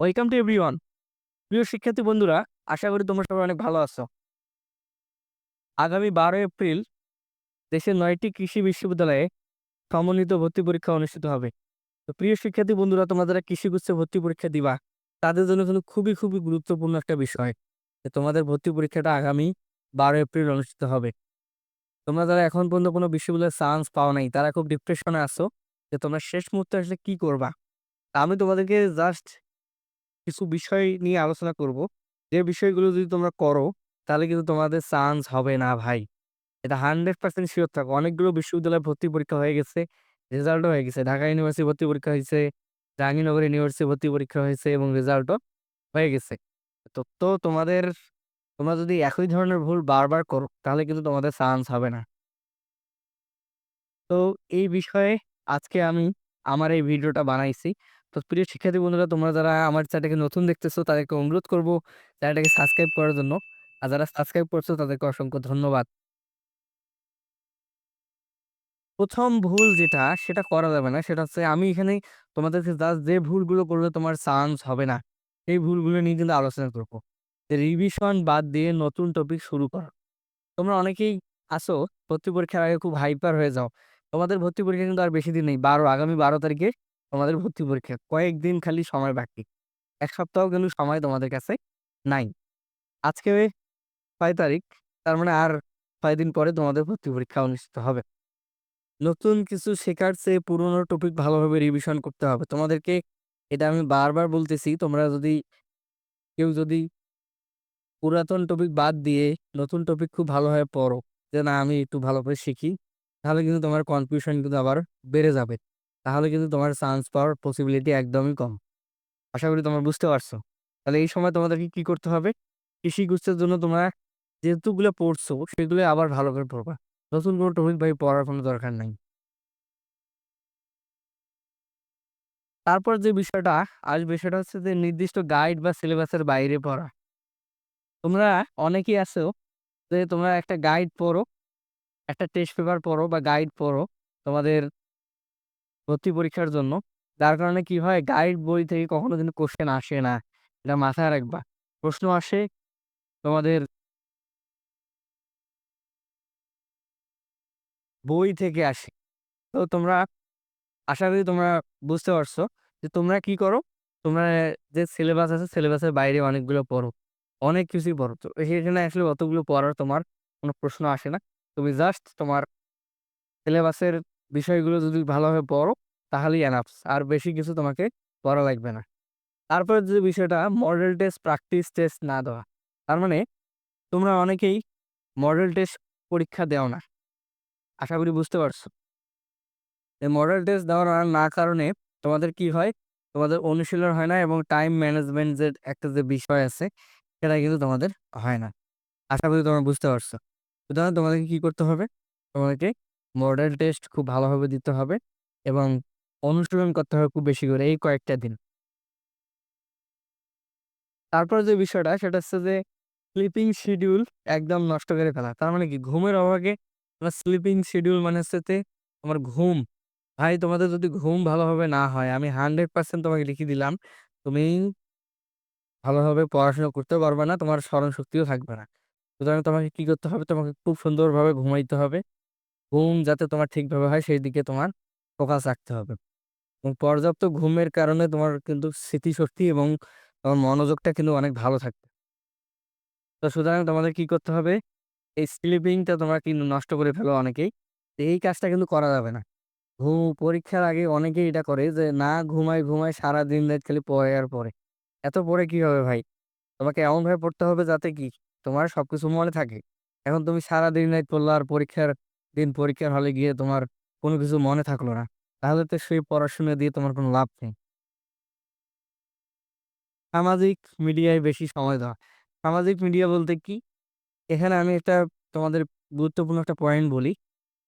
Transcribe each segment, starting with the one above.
Welcome to everyone. প্রিয় শিক্ষার্থী বন্ধুরা, আশা করি তোমরা সবাই অনেক ভালো আছো। আগামী বারো এপ্রিল দেশের নয়টি কৃষি বিশ্ববিদ্যালয়ে সমন্বিত ভর্তি পরীক্ষা অনুষ্ঠিত হবে। তো প্রিয় শিক্ষার্থী বন্ধুরা তোমরা যারা কৃষিগুচ্ছ ভর্তি পরীক্ষা দিবা, তাদের জন্য কিন্তু খুবই খুবই গুরুত্বপূর্ণ একটা বিষয় যে তোমাদের ভর্তি পরীক্ষাটা আগামী বারো এপ্রিল অনুষ্ঠিত হবে। তোমরা যারা এখন পর্যন্ত কোনো বিশ্ববিদ্যালয়ের চান্স পাও নাই, তারা খুব ডিপ্রেশনে আসো যে তোমরা শেষ মুহূর্তে আসলে কি করবা। আমি তোমাদেরকে জাস্ট কিছু বিষয় নিয়ে আলোচনা করব। যে বিষয়গুলো যদি তোমরা করো, তাহলে কিন্তু তোমাদের চান্স হবে না ভাই। এটা হান্ড্রেড পার্সেন্ট শিওর থাকো। অনেকগুলো বিশ্ববিদ্যালয়ে ভর্তি পরীক্ষা হয়ে গেছে রেজাল্টও হয়ে গেছে। ঢাকা ইউনিভার্সিটি ভর্তি পরীক্ষা হয়েছে, জাহাঙ্গীরনগর ইউনিভার্সিটি ভর্তি পরীক্ষা হয়েছে এবং রেজাল্টও হয়ে গেছে। তো তো তোমাদের, তোমরা যদি একই ধরনের ভুল বারবার করো, তাহলে কিন্তু তোমাদের চান্স হবে না। তো এই বিষয়ে আজকে আমি আমার এই ভিডিওটা বানাইছি। তো প্রিয় শিক্ষার্থী বন্ধুরা, তোমরা যারা আমার চ্যানেলটাকে নতুন দেখতেছো, তাদেরকে অনুরোধ করব চ্যানেলটাকে সাবস্ক্রাইব করার জন্য। আর যারা সাবস্ক্রাইব করছ, তাদেরকে অসংখ্য ধন্যবাদ। প্রথম ভুল যেটা, সেটা করা যাবে না। সেটা হচ্ছে আমি এখানে তোমাদেরকে জাস্ট যে ভুলগুলো করলে তোমার চান্স হবে না, সেই ভুলগুলো নিয়ে কিন্তু আলোচনা করব। যে রিভিশন বাদ দিয়ে নতুন টপিক শুরু করো। তোমরা অনেকেই আসো ভর্তি পরীক্ষার আগে খুব হাইপার হয়ে যাও। তোমাদের ভর্তি পরীক্ষা কিন্তু আর বেশি দিন নেই, বারো, আগামী বারো তারিখে তোমাদের ভর্তি পরীক্ষা। কয়েকদিন খালি সময় বাকি। এক সপ্তাহ কিন্তু সময় তোমাদের কাছে নাই। আজকে ছয় তারিখ, তার মানে আর ছয় দিন পরে তোমাদের ভর্তি পরীক্ষা অনুষ্ঠিত হবে। নতুন কিছু শেখার চেয়ে পুরোনো টপিক ভালোভাবে রিভিশন করতে হবে। তোমাদেরকে এটা আমি বারবার বলতেছি, তোমরা যদি কেউ যদি পুরাতন টপিক বাদ দিয়ে নতুন টপিক খুব ভালোভাবে পড়ো, যে না আমি একটু ভালো করে শিখি, তাহলে কিন্তু তোমার কনফিউশন কিন্তু আবার বেড়ে যাবে। তাহলে কিন্তু তোমার চান্স পাওয়ার পসিবিলিটি একদমই কম। আশা করি তোমরা বুঝতে পারছ। তাহলে এই সময় তোমাদেরকে কি করতে হবে? কৃষি গুচ্ছের জন্য তোমরা যেহেতুগুলো পড়ছো, সেগুলো আবার ভালো করে পড়বা। নতুন কোনো টপিক ভাই পড়ার কোনো দরকার নাই। তারপর যে বিষয়টা আসবে সেটা হচ্ছে যে নির্দিষ্ট গাইড বা সিলেবাসের বাইরে পড়া। তোমরা অনেকেই আছো যে তোমরা একটা গাইড পড়ো, একটা টেস্ট পেপার পড়ো বা গাইড পড়ো তোমাদের ভর্তি পরীক্ষার জন্য। যার কারণে কি হয় গাইড বই থেকে কখনো কিন্তু কোশ্চেন আসে না। এটা মাথায় রাখবা। প্রশ্ন আসে, তোমাদের বই থেকে আসে। তো তোমরা, আশা করি তোমরা বুঝতে পারছ যে তোমরা কি করো? তোমরা যে সিলেবাস আছে সিলেবাসের বাইরে অনেকগুলো পড়ো। অনেক কিছুই পড়ো। তো সেখানে আসলে অতগুলো পড়ার তোমার কোনো প্রশ্ন আসে না। তুমি জাস্ট তোমার সিলেবাসের বিষয়গুলো যদি ভালোভাবে পড়ো, তাহলেই এনাফ আর বেশি কিছু তোমাকে পড়া লাগবে না। তারপরে যে বিষয়টা মডেল টেস্ট প্র্যাকটিস টেস্ট না দেওয়া। তার মানে তোমরা অনেকেই মডেল টেস্ট পরীক্ষা দেও না। আশা করি বুঝতে পারছ? এই মডেল টেস্ট দেওয়ার না কারণে তোমাদের কি হয়? তোমাদের অনুশীলন হয় না এবং টাইম ম্যানেজমেন্ট যে একটা যে বিষয় আছে, সেটা কিন্তু তোমাদের হয় না। আশা করি তোমরা বুঝতে পারছ। সুতরাং তোমাদেরকে কি করতে হবে? তোমাদেরকে মডেল টেস্ট খুব ভালোভাবে দিতে হবে এবং অনুশীলন করতে হবে খুব বেশি করে এই কয়েকটা দিন। তারপর যে বিষয়টা, সেটা হচ্ছে যে স্লিপিং শিডিউল একদম নষ্ট করে ফেলা। তার মানে কি? ঘুমের অভাবে তোমার স্লিপিং শিডিউল মানে হচ্ছে যে তোমার ঘুম। ভাই, তোমাদের যদি ঘুম ভালোভাবে না হয়, আমি হান্ড্রেড পার্সেন্ট তোমাকে লিখে দিলাম, তুমি ভালোভাবে পড়াশোনা করতে পারবে না, তোমার স্মরণ শক্তিও থাকবে না। সুতরাং তোমাকে কি করতে হবে? তোমাকে খুব সুন্দরভাবে ঘুমাইতে হবে। ঘুম যাতে তোমার ঠিকভাবে হয়, সেই দিকে তোমার ফোকাস রাখতে হবে। এবং পর্যাপ্ত ঘুমের কারণে তোমার কিন্তু স্মৃতিশক্তি এবং তোমার মনোযোগটা কিন্তু অনেক ভালো থাকবে। তো সুতরাং তোমাদের কি করতে হবে? এই স্লিপিংটা তোমরা কিন্তু নষ্ট করে ফেলো অনেকেই। এই কাজটা কিন্তু করা যাবে না। ঘুম, পরীক্ষার আগে অনেকেই এটা করে যে, না ঘুমায় ঘুমায় সারা দিন রাত খালি পড়ে আর পরে এত পরে কি হবে ভাই? তোমাকে এমন ভাবে পড়তে হবে যাতে কি? তোমার সবকিছু মনে থাকে। এখন তুমি সারা দিন রাত পড়ল আর পরীক্ষার দিন পরীক্ষার হলে গিয়ে তোমার কোনো কিছু মনে থাকল না। তাহলে তো সেই পড়াশোনা দিয়ে তোমার কোনো লাভ নেই। সামাজিক মিডিয়ায় বেশি সময় দেওয়া সামাজিক মিডিয়া বলতে কি? এখানে আমি একটা তোমাদের গুরুত্বপূর্ণ একটা পয়েন্ট বলি।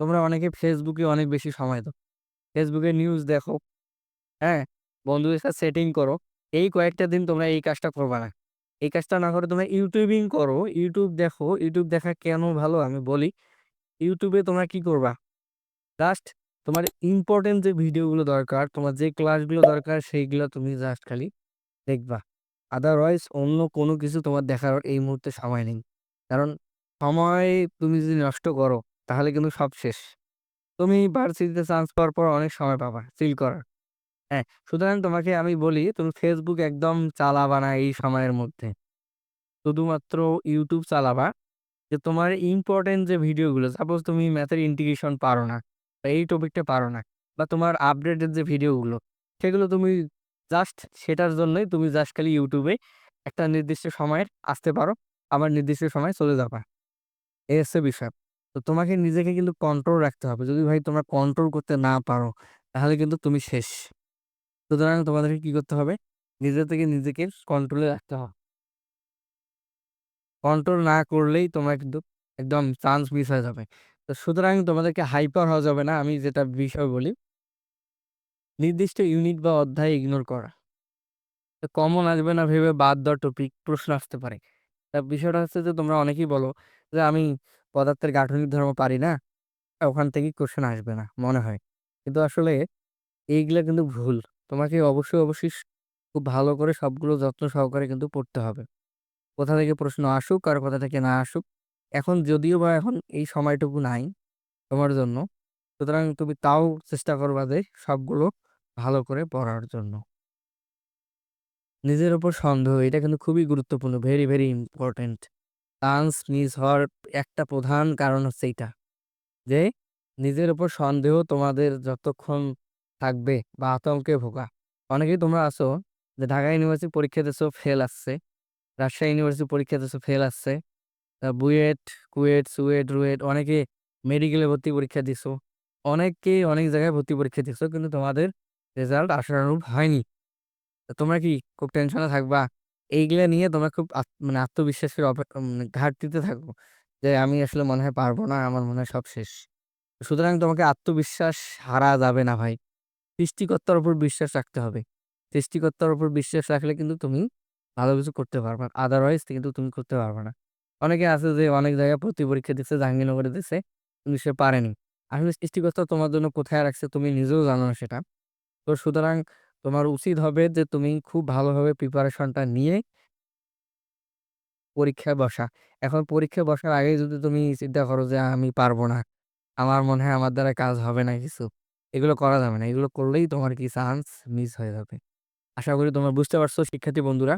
তোমরা অনেকে ফেসবুকে অনেক বেশি সময় দাও। ফেসবুকে নিউজ দেখো হ্যাঁ? বন্ধুদের সাথে সেটিং করো। এই কয়েকটা দিন তোমরা এই কাজটা করবা না। এই কাজটা না করে তোমরা ইউটিউবিং করো। ইউটিউব দেখো। ইউটিউব দেখা কেন ভালো? আমি বলি ইউটিউবে তোমরা কি করবা জাস্ট তোমার ইম্পর্টেন্ট যে ভিডিওগুলো দরকার তোমার যে ক্লাসগুলো দরকার সেইগুলো তুমি জাস্ট খালি দেখবা। আদারওয়াইজ অন্য কোনো কিছু তোমার দেখার এই মুহূর্তে সময় নেই। কারণ সময় তুমি যদি নষ্ট করো তাহলে কিন্তু সব শেষ। তুমি ভার্সিটিতে চান্স পাওয়ার পর অনেক সময় পাবা চিল করার। হ্যাঁ, সুতরাং তোমাকে আমি বলি তুমি ফেসবুক একদম চালাবা না এই সময়ের মধ্যে। শুধুমাত্র ইউটিউব চালাবা। যে তোমার ইম্পোর্টেন্ট যে ভিডিওগুলো সাপোজ তুমি ম্যাথের ইন্টিগ্রেশন পারো না, বা এই টপিকটা পারো না বা তোমার আপডেটেড যে ভিডিওগুলো সেগুলো তুমি জাস্ট সেটার জন্যই তুমি জাস্ট খালি ইউটিউবে একটা নির্দিষ্ট সময়ের আসতে পারো, আবার নির্দিষ্ট সময়ে চলে যাবা। এই হচ্ছে বিষয়। তো তোমাকে নিজেকে কিন্তু কন্ট্রোল রাখতে হবে। যদি ভাই তোমরা কন্ট্রোল করতে না পারো তাহলে কিন্তু তুমি শেষ। সুতরাং তোমাদেরকে কী করতে হবে? নিজে থেকে নিজেকে কন্ট্রোলে রাখতে হবে। কন্ট্রোল না করলেই তোমার কিন্তু একদম চান্স মিস হয়ে যাবে। তো সুতরাং তোমাদেরকে হাইপার হওয়া যাবে না। আমি যেটা বিষয় বলি নির্দিষ্ট ইউনিট বা অধ্যায় ইগনোর করা। তো কমন আসবে না ভেবে বাদ দেওয়া টপিক প্রশ্ন আসতে পারে। তা বিষয়টা হচ্ছে যে তোমরা অনেকেই বলো যে আমি পদার্থের গাঠনিক ধর্ম পারি না। ওখান থেকেই কোশ্চেন আসবে না মনে হয়। কিন্তু আসলে এইগুলা কিন্তু ভুল। তোমাকে অবশ্যই, অবশ্যই খুব ভালো করে সবগুলো যত্ন সহকারে কিন্তু পড়তে হবে। কোথা থেকে প্রশ্ন আসুক আর কোথা থেকে না আসুক। এখন যদিও বা এখন এই সময়টুকু নাই তোমার জন্য। সুতরাং তুমি তাও চেষ্টা করবা যে সবগুলো ভালো করে পড়ার জন্য। নিজের উপর সন্দেহ এটা কিন্তু খুবই গুরুত্বপূর্ণ। Very, very important. Chance miss হওয়ার একটা প্রধান কারণ হচ্ছে এটা যে নিজের উপর সন্দেহ তোমাদের যতক্ষণ থাকবে বা আতঙ্কে ভোগা। অনেকেই তোমরা আছো যে ঢাকা ইউনিভার্সিটি পরীক্ষা দিছো ফেল আসছে। রাজশাহী ইউনিভার্সিটি পরীক্ষা দিছো ফেল আসছে। আ বুয়েট, কুয়েট, সুয়েট, রুয়েট অনেকে মেডিকেলে ভর্তি পরীক্ষা দিছো। অনেকেই অনেক জায়গায় ভর্তি পরীক্ষা দিছো কিন্তু তোমাদের রেজাল্ট আশানুরূপ হয়নি। তো তোমরা কি খুব টেনশনে থাকবা? এইগুলা নিয়ে তোমরা খুব মানে আত্মবিশ্বাসের ঘাটতিতে থাকো। যে আমি আসলে মনে হয় পারব না, আমার মনে হয় সব শেষ। সুতরাং তোমাকে আত্মবিশ্বাস হারা যাবে না ভাই। সৃষ্টিকর্তার উপর বিশ্বাস রাখতে হবে। সৃষ্টিকর্তার উপর বিশ্বাস রাখলে কিন্তু তুমি ভালো কিছু করতে পারবা। আদারওয়াইজ কিন্তু তুমি করতে পারবা না। অনেকে আছে যে অনেক জায়গায় ভর্তি পরীক্ষা দিছে, জাহাঙ্গীরনগরে দিছে, কিন্তু সে পারেনি। আসলে সৃষ্টিকর্তা তোমার জন্য কোথায় রাখছে তুমি নিজেও জানো না সেটা। তো সুতরাং তোমার উচিত হবে যে তুমি খুব ভালোভাবে প্রিপারেশনটা নিয়ে পরীক্ষায় বসা। এখন পরীক্ষায় বসার আগেই যদি তুমি চিন্তা করো যে আমি পারব না। আমার মনে হয় আমার দ্বারা কাজ হবে না কিছু। এগুলো করা যাবে না। এগুলো করলেই তোমার কি চান্স মিস হয়ে যাবে। আশা করি তোমরা বুঝতে পারছ শিক্ষার্থী বন্ধুরা।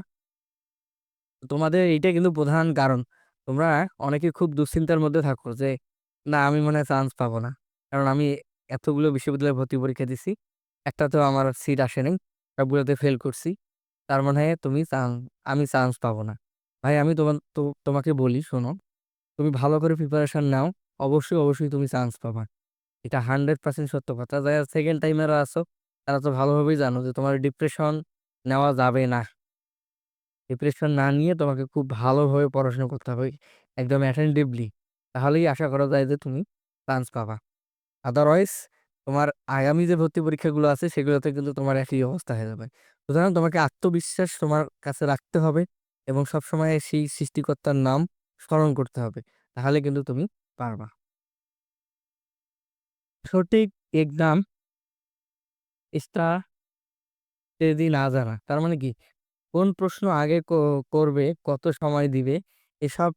তোমাদের এইটাই কিন্তু প্রধান কারণ। তোমরা অনেকে খুব দুশ্চিন্তার মধ্যে থাকো যে, না আমি মনে হয় চান্স পাবো না। কারণ আমি এতগুলো বিশ্ববিদ্যালয়ে ভর্তি পরীক্ষা দিছি। একটা তো আমার সিট আসে নাই। সবগুলোতে ফেল করছি। তার মানে তুমি আমি চান্স পাবো না। ভাই আমি তোমার তো তোমাকে বলি শোনো, তুমি ভালো করে প্রিপারেশন নাও। অবশ্যই, অবশ্যই তুমি চান্স পাবা। এটা 100% সত্য কথা। যারা সেকেন্ড টাইমাররা আসো তারা তো ভালোভাবেই জানো যে তোমার ডিপ্রেশন নেওয়া যাবে না। ডিপ্রেশন না নিয়ে তোমাকে খুব ভালোভাবে পড়াশোনা করতে হবে। একদম অ্যাটেনটিভলি। তাহলেই আশা করা যায় যে তুমি চান্স পাবা। আদারওয়াইজ তোমার আগামী যে ভর্তি পরীক্ষাগুলো আছে, সেগুলোতে কিন্তু তোমার একই অবস্থা হয়ে যাবে। সুতরাং তোমাকে আত্মবিশ্বাস তোমার কাছে রাখতে হবে এবং সবসময় সেই সৃষ্টিকর্তার নাম স্মরণ করতে হবে। তাহলে কিন্তু তুমি পারবা। সঠিক এক্সাম স্ট্র্যাটেজি না জানা। তার মানে কি? কোন প্রশ্ন আগে করবে, কত সময় দিবে এসব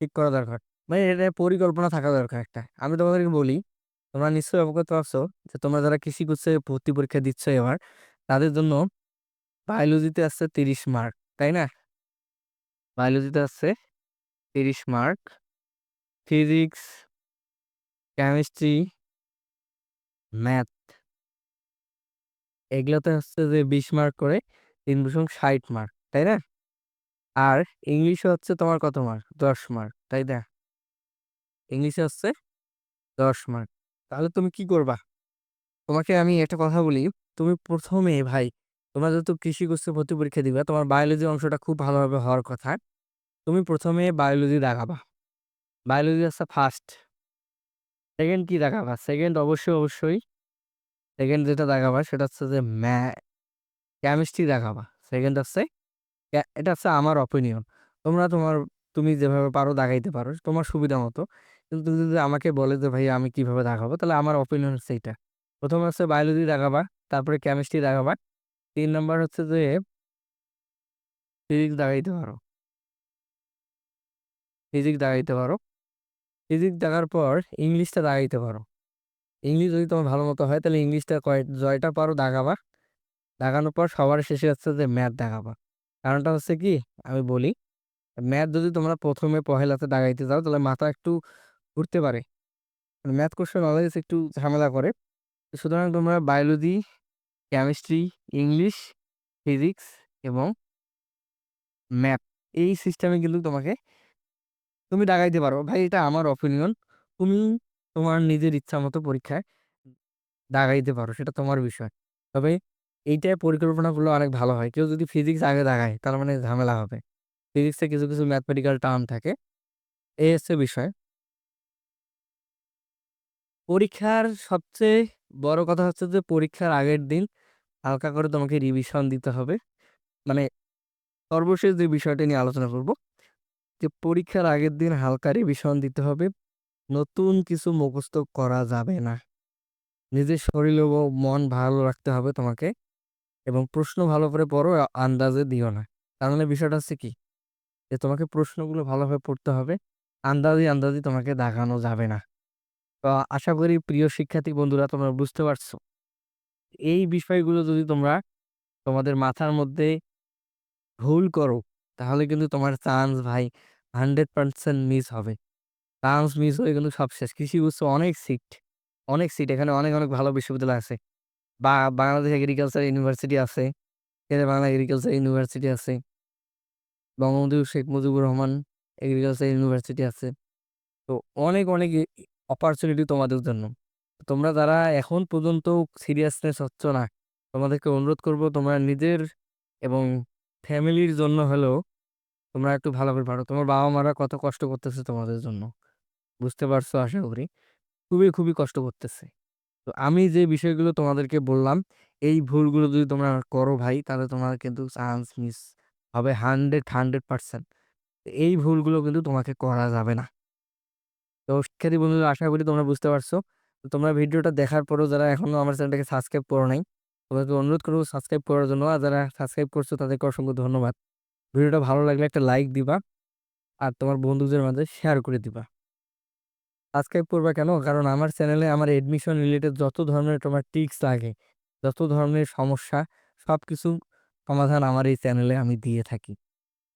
ঠিক করা দরকার। মানে এটা পরিকল্পনা থাকা দরকার একটা। আমি তোমাদেরকে বলি, তোমরা নিশ্চয়ই অবগত আছো যে তোমরা যারা কৃষি কোর্সে ভর্তি পরীক্ষা দিচ্ছ এবার, তাদের জন্য বায়োলজিতে আসছে ৩০ মার্ক, তাই না? বায়োলজিতে আসছে ৩০ মার্ক। ফিজিক্স কেমিস্ট্রি ম্যাথ এগুলোতে হচ্ছে যে ২০ মার্ক করে ৩/৬০ মার্ক, তাই না? আর ইংলিশে হচ্ছে তোমার কত মার্ক? ১০ মার্ক, তাই না? ইংলিশে হচ্ছে ১০ মার্ক। তাহলে তুমি কি করবা? তোমাকে আমি একটা কথা বলি, তুমি প্রথমে ভাই, তোমরা যেহেতু কৃষি কোর্সে ভর্তি পরীক্ষা দিবা, তোমার বায়োলজি অংশটা খুব ভালোভাবে হওয়ার কথা। তুমি প্রথমে বায়োলজি দেখাবা বায়োলজি হচ্ছে ফার্স্ট। সেকেন্ড কি দেখাবা সেকেন্ড অবশ্যই, অবশ্যই সেকেন্ড যেটা দেখাবা সেটা হচ্ছে যে ম্যা কেমিস্ট্রি দেখাবা সেকেন্ড হচ্ছে এটা হচ্ছে আমার অপিনিয়ন। তোমরা তোমার তুমি যেভাবে পারো দাগাইতে পারো, তোমার সুবিধা মতো। কিন্তু তুমি যদি আমাকে বলে যে ভাই আমি কীভাবে দেখাবো তাহলে আমার অপিনিয়ন হচ্ছে এইটা। ১ম এ হচ্ছে বায়োলজি দেখাবা তারপরে কেমিস্ট্রি দাগাবা। ৩ নাম্বার হচ্ছে যে ফিজিক্স দাগাইতে পারো ফিজিক্স দাগাইতে পারো ফিজিক্স দেখার পর ইংলিশটা দাগাইতে পারো ইংলিশ যদি তোমার ভালো মতো হয় তাহলে ইংলিশটা কয় জয়টা পারো দাগাবা দাগানোর পর সবার শেষে হচ্ছে যে ম্যাথ দাগাবা কারণটা হচ্ছে কি? আমি বলি, ম্যাথ যদি তোমরা প্রথমে পহেলাতে দাগাইতে যাও, তাহলে মাথা একটু ঘুরতে পারে। ম্যাথ কোশ্চেন অলওয়েজ একটু ঝামেলা করে। সুতরাং তোমরা বায়োলজি কেমিস্ট্রি ইংলিশ ফিজিক্স এবং ম্যাথ এই সিস্টেমে কিন্তু তোমাকে তুমি দাগাইতে পারো। ভাই, এটা আমার অপিনিয়ন তুমি তোমার নিজের ইচ্ছা মতো পরীক্ষায় দাগাইতে পারো, সেটা তোমার বিষয়। তবে এইটাই পরিকল্পনাগুলো অনেক ভালো হয়। কেউ যদি ফিজিক্স আগে দেখায়, তার মানে ঝামেলা হবে। ফিজিক্সে কিছু কিছু ম্যাথমেটিক্যাল টার্ম থাকে। এই হচ্ছে বিষয়। পরীক্ষার সবচেয়ে বড় কথা হচ্ছে যে, পরীক্ষার আগের দিন হালকা করে তোমাকে রিভিশন দিতে হবে। মানে সর্বশেষ যে বিষয়টা নিয়ে আলোচনা করব, যে পরীক্ষার আগের দিন হালকা রিভিশন দিতে হবে। নতুন কিছু মুখস্থ করা যাবে না। নিজের শরীর ও মন ভালো রাখতে হবে তোমাকে। এবং প্রশ্ন ভালো করে পড়ো আন্দাজে দিও না। তার মানে বিষয়টা হচ্ছে কি? যে তোমাকে প্রশ্নগুলো ভালোভাবে পড়তে হবে, আন্দাজি আন্দাজি তোমাকে দেখানো যাবে না। তো আশা করি প্রিয় শিক্ষার্থী বন্ধুরা তোমরা বুঝতে পারছ। এই বিষয়গুলো যদি তোমরা তোমাদের মাথার মধ্যে ভুল করো, তাহলে কিন্তু তোমার চান্স ভাই হান্ড্রেড পার্সেন্ট মিস হবে। চান্স মিস হয়ে কিন্তু সব শেষ। কৃষি উৎস অনেক সিট অনেক সিট এখানে অনেক অনেক ভালো বিশ্ববিদ্যালয় আছে। বা বাংলাদেশ এগ্রিকালচার ইউনিভার্সিটি আছে বাংলা এগ্রিকালচার ইউনিভার্সিটি আছে, বঙ্গবন্ধু শেখ মুজিবুর রহমান এগ্রিকালচার ইউনিভার্সিটি আছে। তো অনেক অনেক অপরচুনিটি তোমাদের জন্য। তোমরা যারা এখন পর্যন্ত সিরিয়াসনেস হচ্ছ না, তোমাদেরকে অনুরোধ করব তোমরা নিজের এবং ফ্যামিলির জন্য হলেও তোমরা একটু ভালো করে পারো। তোমার বাবা মারা কত কষ্ট করতেছে তোমাদের জন্য, বুঝতে পারছ আশা করি? খুবই খুবই কষ্ট করতেছে। তো আমি যে বিষয়গুলো তোমাদেরকে বললাম, এই ভুলগুলো যদি তোমরা করো ভাই, তাহলে তোমার কিন্তু চান্স মিস হবে হান্ড্রেড হান্ড্রেড পার্সেন্ট এই ভুলগুলো কিন্তু তোমাকে করা যাবে না। তো শিক্ষার্থী বন্ধুরা, আশা করি তোমরা বুঝতে পারছ। তোমরা ভিডিওটা দেখার পরেও যারা এখনও আমার চ্যানেলটাকে সাবস্ক্রাইব করো নাই, তোমাদেরকে অনুরোধ করব সাবস্ক্রাইব করার জন্য। আর যারা সাবস্ক্রাইব করছ, তাদেরকে অসংখ্য ধন্যবাদ। ভিডিওটা ভালো লাগলে একটা লাইক দিবা, আর তোমার বন্ধুদের মাঝে শেয়ার করে দিবা। সাবস্ক্রাইব করবা কেন? কারণ আমার চ্যানেলে আমার এডমিশন রিলেটেড যত ধরনের তোমার টিক্স লাগে, যত ধরনের সমস্যা সব কিছু সমাধান আমার এই চ্যানেলে আমি দিয়ে থাকি।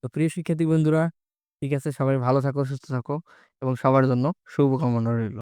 তো প্রিয় শিক্ষার্থী বন্ধুরা, ঠিক আছে? সবাই ভালো থাকো, সুস্থ থাকো এবং সবার জন্য শুভকামনা রইল।